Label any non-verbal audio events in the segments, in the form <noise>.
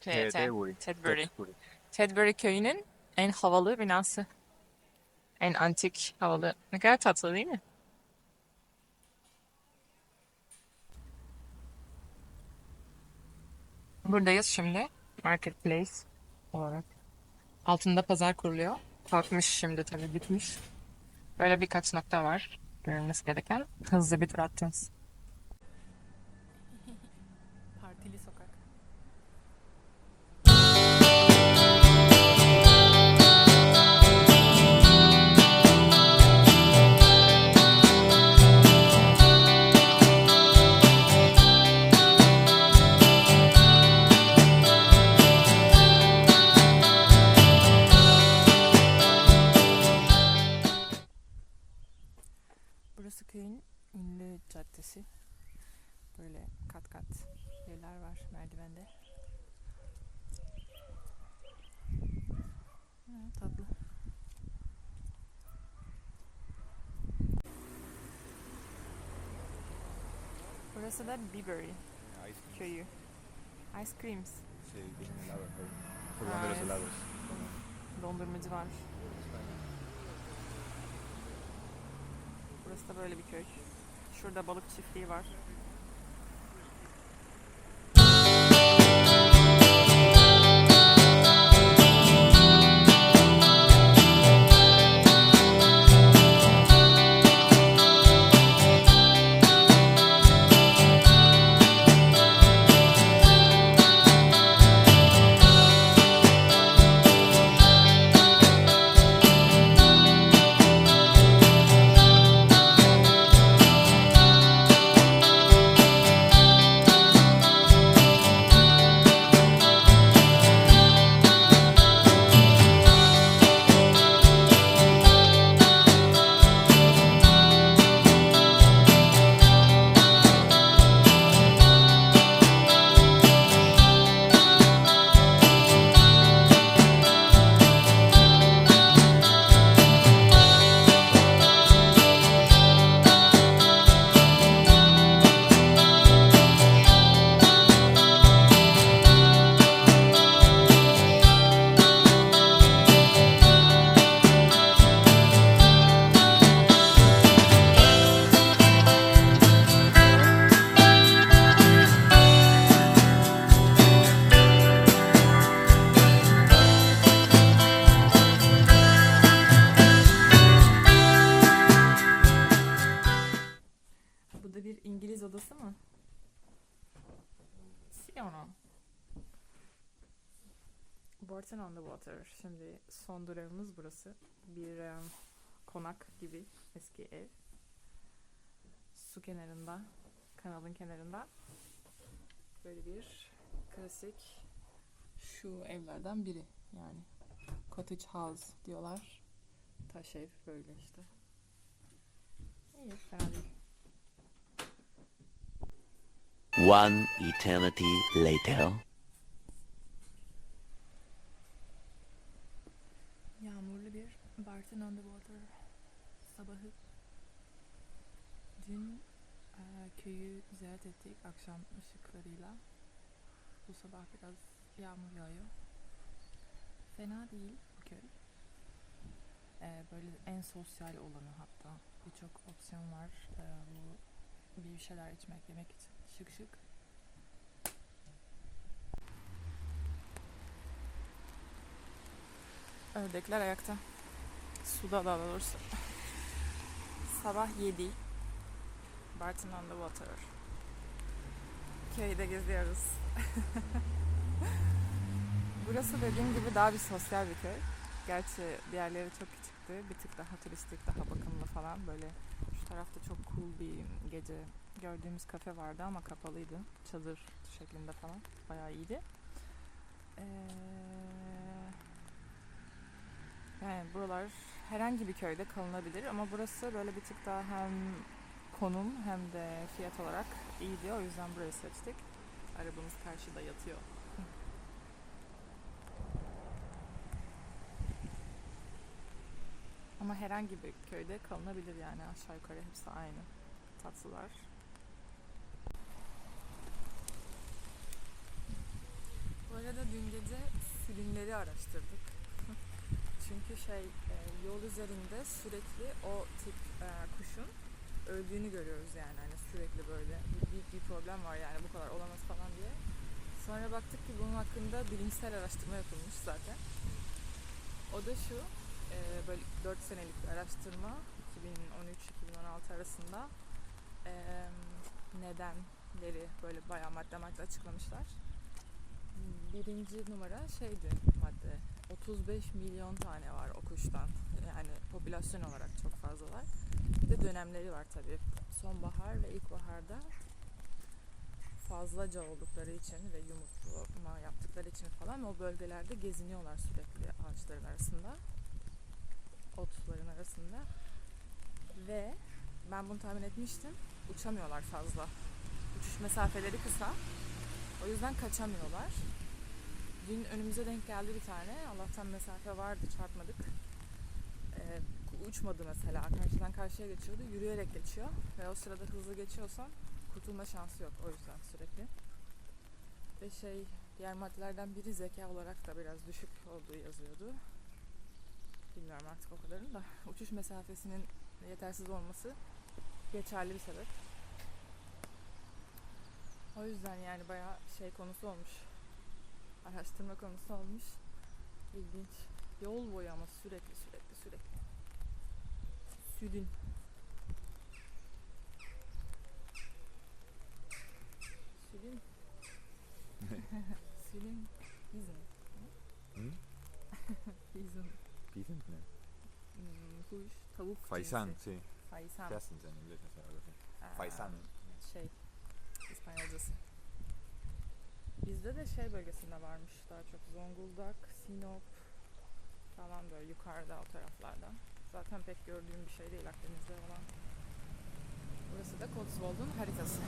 TD. TT. Tedbury. Tedbury. Tedbury. Köyünün en havalı binası. En antik havalı. Ne kadar tatlı değil mi? Buradayız şimdi. Marketplace olarak. Altında pazar kuruluyor. Kalkmış şimdi tabii bitmiş. Böyle birkaç nokta var. Görülmesi gereken. Hızlı bir tur atacağız. Var merdivende. Ha, tatlı. Burası da Bibury köyü. Ice creams. Şey, helados helados. Dondurmacı var. Burası da böyle bir köy. Şurada balık çiftliği var. Odası mı? Sion. Barton on the Water. Şimdi son durağımız burası. Bir em, konak gibi eski ev. Su kenarında, kanalın kenarında. Böyle bir klasik şu evlerden biri yani. Cottage house diyorlar. Taş ev böyle işte. İyi, fena değil. One eternity later. Yağmurlu bir Barton on the Water sabahı. Dün eee, köyü ziyaret ettik akşam ışıklarıyla. Bu sabah biraz yağmur yağıyor. Fena değil bu köy. Eee, böyle en sosyal olanı hatta. Birçok opsiyon var. Eee, bu bir şeyler içmek, yemek için. Şık şık. Ördekler ayakta. Suda daha doğrusu. Sabah 7. Barton on the Water. Köyde geziyoruz. <laughs> Burası dediğim gibi daha bir sosyal bir köy. Gerçi diğerleri çok küçüktü. Bir tık daha turistik, daha bakımlı falan. Böyle şu tarafta çok cool bir gece gördüğümüz kafe vardı ama kapalıydı. Çadır şeklinde falan. Bayağı iyiydi. Ee, yani buralar herhangi bir köyde kalınabilir ama burası böyle bir tık daha hem konum hem de fiyat olarak iyiydi. O yüzden burayı seçtik. Arabamız karşıda yatıyor. Ama herhangi bir köyde kalınabilir yani aşağı yukarı hepsi aynı. Tatlılar. Sülünleri araştırdık. <laughs> Çünkü şey e, yol üzerinde sürekli o tip e, kuşun öldüğünü görüyoruz yani hani sürekli böyle büyük bir problem var yani bu kadar olamaz falan diye. Sonra baktık ki bunun hakkında bilimsel araştırma yapılmış zaten. O da şu, e, böyle 4 senelik bir araştırma 2013-2016 arasında nedenleri böyle bayağı madde madde açıklamışlar. Birinci numara şeydi madde 35 milyon tane var o kuştan. Yani popülasyon olarak çok fazlalar. Bir de dönemleri var tabii. Sonbahar ve ilkbaharda fazlaca oldukları için ve yumurtlama yaptıkları için falan o bölgelerde geziniyorlar sürekli ağaçların arasında. Otların arasında. Ve ben bunu tahmin etmiştim. Uçamıyorlar fazla. Uçuş mesafeleri kısa. O yüzden kaçamıyorlar. Dün önümüze denk geldi bir tane. Allah'tan mesafe vardı, çarpmadık. Ee, uçmadı mesela. Karşıdan karşıya geçiyordu. Yürüyerek geçiyor. Ve o sırada hızlı geçiyorsan kurtulma şansı yok. O yüzden sürekli. Ve şey, diğer maddelerden biri zeka olarak da biraz düşük olduğu yazıyordu. Bilmiyorum artık o kadarını da. Uçuş mesafesinin yetersiz olması geçerli bir sebep. O yüzden yani bayağı şey konusu olmuş. Araştırma konusu olmuş. İlginç. Yol boyu ama sürekli sürekli sürekli. Sülün. Sülün. <laughs> Sülün. Bizon. Hı? Bizon. Peasant ne? Hmm, kuş, tavuk Faisan, cinsi. así. Aa, Faisan. Şey, İspanyolcası. Bizde de şey bölgesinde varmış daha çok Zonguldak, Sinop falan böyle yukarıda o taraflarda. Zaten pek gördüğüm bir şey değil Akdeniz'de olan. Burası da Cotswold'un haritası.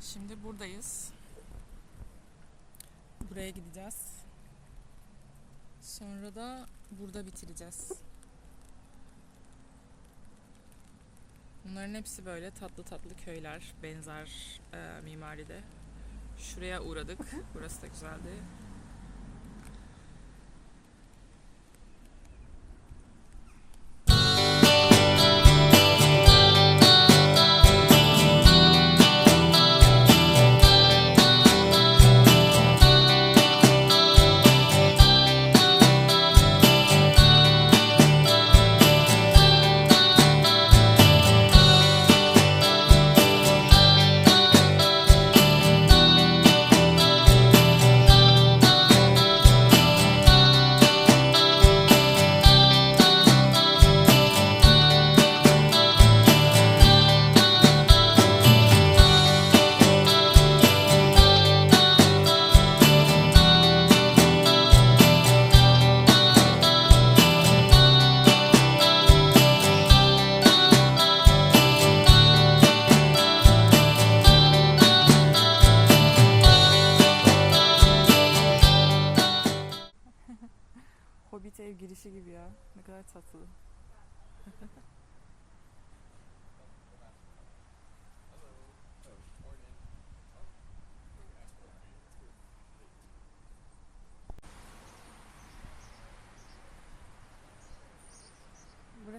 Şimdi buradayız. Buraya gideceğiz. Sonra da burada bitireceğiz. Bunların hepsi böyle tatlı tatlı köyler, benzer e, mimaride. Şuraya uğradık. Burası da güzeldi.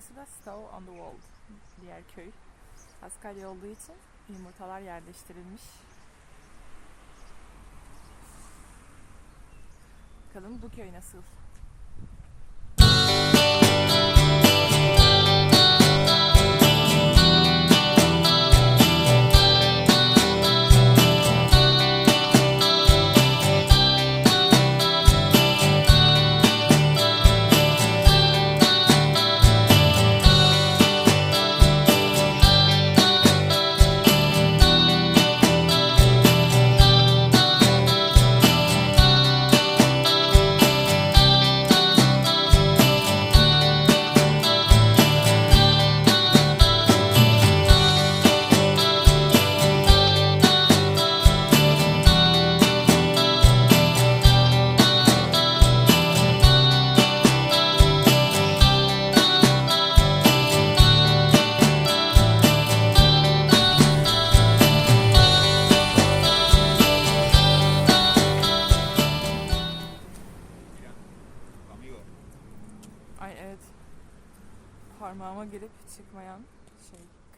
Da Stow on the Wold diğer köy. Paskalya olduğu için yumurtalar yerleştirilmiş. Bakalım bu köy nasıl?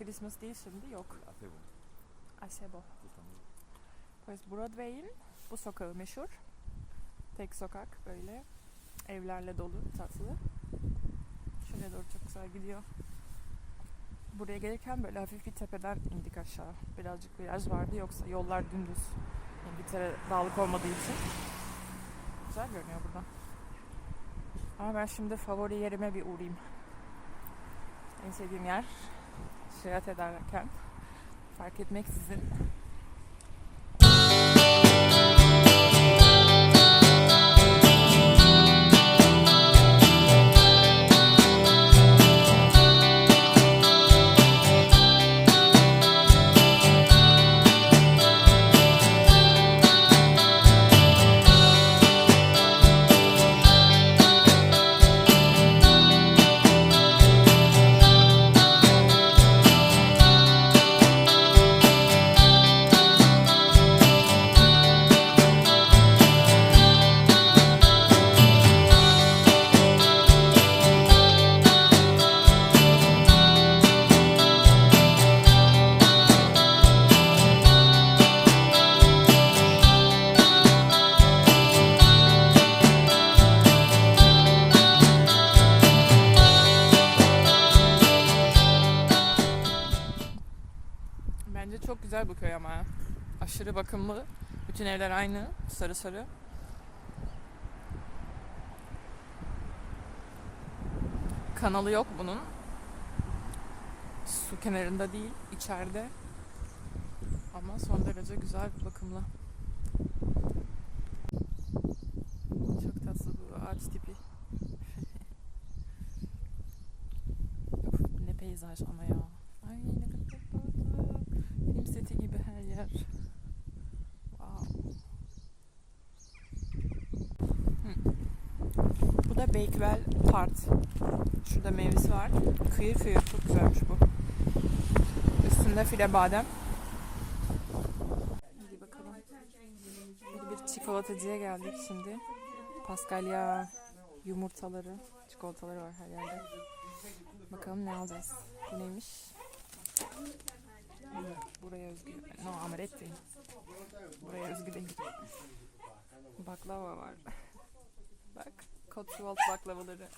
Christmas değil şimdi yok. Asebo. Asebo. Pues Broadway'in bu sokağı meşhur. Tek sokak böyle evlerle dolu tatlı. Şuraya doğru çok güzel gidiyor. Buraya gelirken böyle hafif bir tepeden indik aşağı. Birazcık viraj vardı yoksa yollar dümdüz. İngiltere dağlık olmadığı için. Güzel görünüyor buradan. Ama ben şimdi favori yerime bir uğrayayım. En sevdiğim yer seyahat ederken fark etmeksizin Bence çok güzel bu köy ama. Aşırı bakımlı. Bütün evler aynı. Sarı sarı. Kanalı yok bunun. Su kenarında değil, içeride. Ama son derece güzel bakımlı. Çok tatlı bu ağaç tipi. <laughs> Ne peyzaj ama ya. Ay ne kadar tatlı. Film seti gibi her yer. Wow. Bu da Bakewell Part. Şurada meyvesi var. Kıyır kıyır çok güzelmiş bu. Üstünde file badem. Hadi bakalım. Böyle bir çikolatacıya geldik şimdi. Paskalya yumurtaları, çikolataları var her yerde. Bakalım ne alacağız. Bu neymiş? Buraya özgü. No amaretti. Buraya özgü değil. Baklava var. <laughs> Bak. Cotswold baklavaları. <laughs>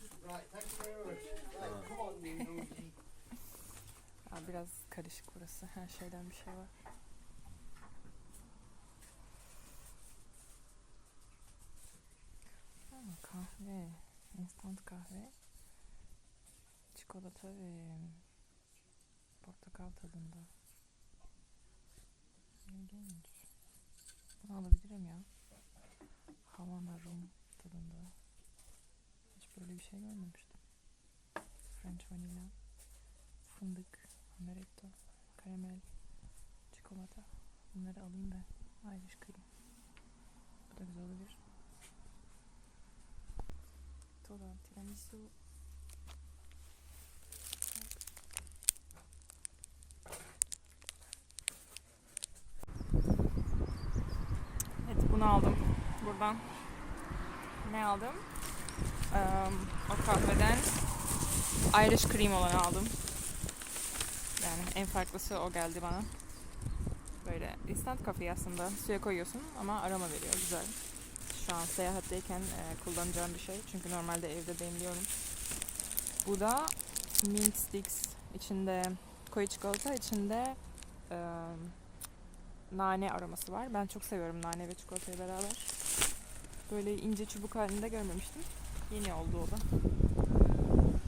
Ya biraz karışık burası. Her şeyden bir şey var. Kahve. Instant kahve. Çikolata ve portakal tadında. İlginç. Bunu alabilirim ya. Havana rum tadında. Hiç böyle bir şey görmemiştim. French vanilla, fındık, amaretto, karamel, çikolata. Bunları alayım ben. Irish cream. Bu da güzel olabilir. Toda tiramisu. Evet bunu aldım buradan. Ne aldım? Eee, o kahveden Irish cream olanı aldım. Yani en farklısı o geldi bana. Böyle instant kafe aslında. Suya koyuyorsun ama aroma veriyor. Güzel. Şu an seyahatteyken eee, kullanacağım bir şey. Çünkü normalde evde demliyorum. Bu da mint sticks. içinde koyu çikolata, içinde eee, nane aroması var. Ben çok seviyorum nane ve çikolatayı beraber. Böyle ince çubuk halinde görmemiştim. Yeni oldu o da.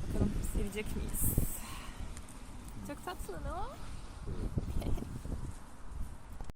Bakalım sevecek miyiz? Çok tatlı ne o?